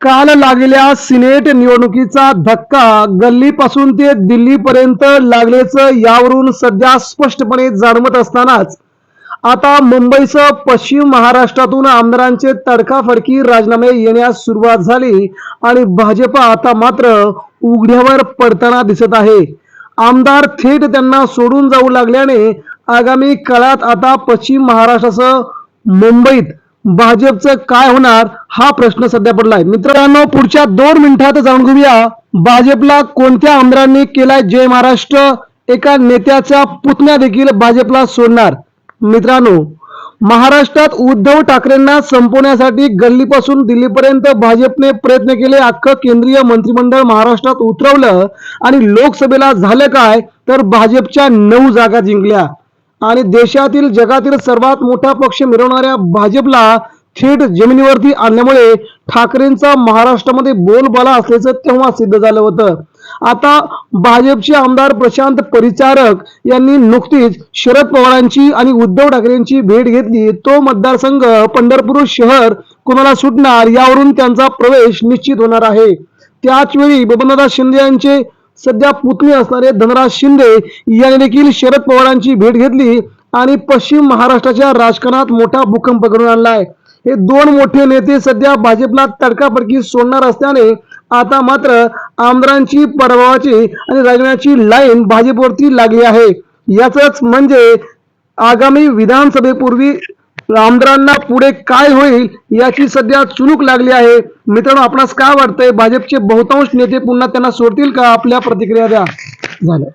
काल लागलेल्या सिनेट निवडणुकीचा धक्का गल्लीपासून ते दिल्लीपर्यंत लागल्याचं यावरून सध्या स्पष्टपणे जाणवत असतानाच आता मुंबईसह पश्चिम महाराष्ट्रातून आमदारांचे तडकाफडकी राजीनामे येण्यास सुरुवात झाली आणि भाजप आता मात्र उघड्यावर पडताना दिसत आहे. आमदार थेट त्यांना सोडून जाऊ लागल्याने आगामी काळात आता पश्चिम महाराष्ट्रासह मुंबईत भाजपचं काय होणार हा प्रश्न सध्या पडलाय. मित्रांनो पुढच्या दोन मिनिटात जाणून घेऊया भाजपला कोणत्या आमदारांनी केलाय जय महाराष्ट्र? एका नेत्याचा पुतण्या देखील भाजपला सोडणार. मित्रांनो महाराष्ट्रात उद्धव ठाकरेंना संपवण्यासाठी गल्लीपासून दिल्लीपर्यंत भाजपने प्रयत्न केले. अख्खं केंद्रीय मंत्रिमंडळ महाराष्ट्रात उतरवलं आणि लोकसभेला झालं काय? तर भाजपच्या नऊ जागा जिंकल्या. आणि देशातील जगातील सर्वात मोठा पक्ष मिळवणाऱ्या भाजपला थेट जमिनीवरती आणल्यामुळे ठाकरेंचा महाराष्ट्रामध्ये बोलबाला असल्याचं तेव्हा सिद्ध झालं होतं. आता भाजपचे आमदार प्रशांत परिचारक यांनी नुकतीच शरद पवारांची आणि उद्धव ठाकरेंची भेट घेतली. तो मतदारसंघ पंढरपूर शहर कुणाला सुटणार यावरून त्यांचा प्रवेश निश्चित होणार आहे. त्याच वेळी बबनदादा शिंदे यांचे सध्या पुतणी असणारे धनराज शिंदे यांनी देखील शरद पवारांची भेट घेतली आणि पश्चिम महाराष्ट्राच्या राजकारणात मोठा भूकंप घडून आणलाय हे दोन मोठे नेते सध्या भाजपला तडकाफडकी सोडणार असल्याने आता मात्र आमदारांची पराभवाची आणि राजकारणाची लाईन भाजपवरती लागली आहे. याच म्हणजे आगामी विधानसभेपूर्वी आमदारांना पुढे काय होईल याची सध्या चुणूक लागली आहे. मित्रांनो आपणास काय वाटतंय? भाजपचे बहुतांश नेते पुन्हा त्यांना सोडतील का? आपल्या प्रतिक्रिया द्या. झालं.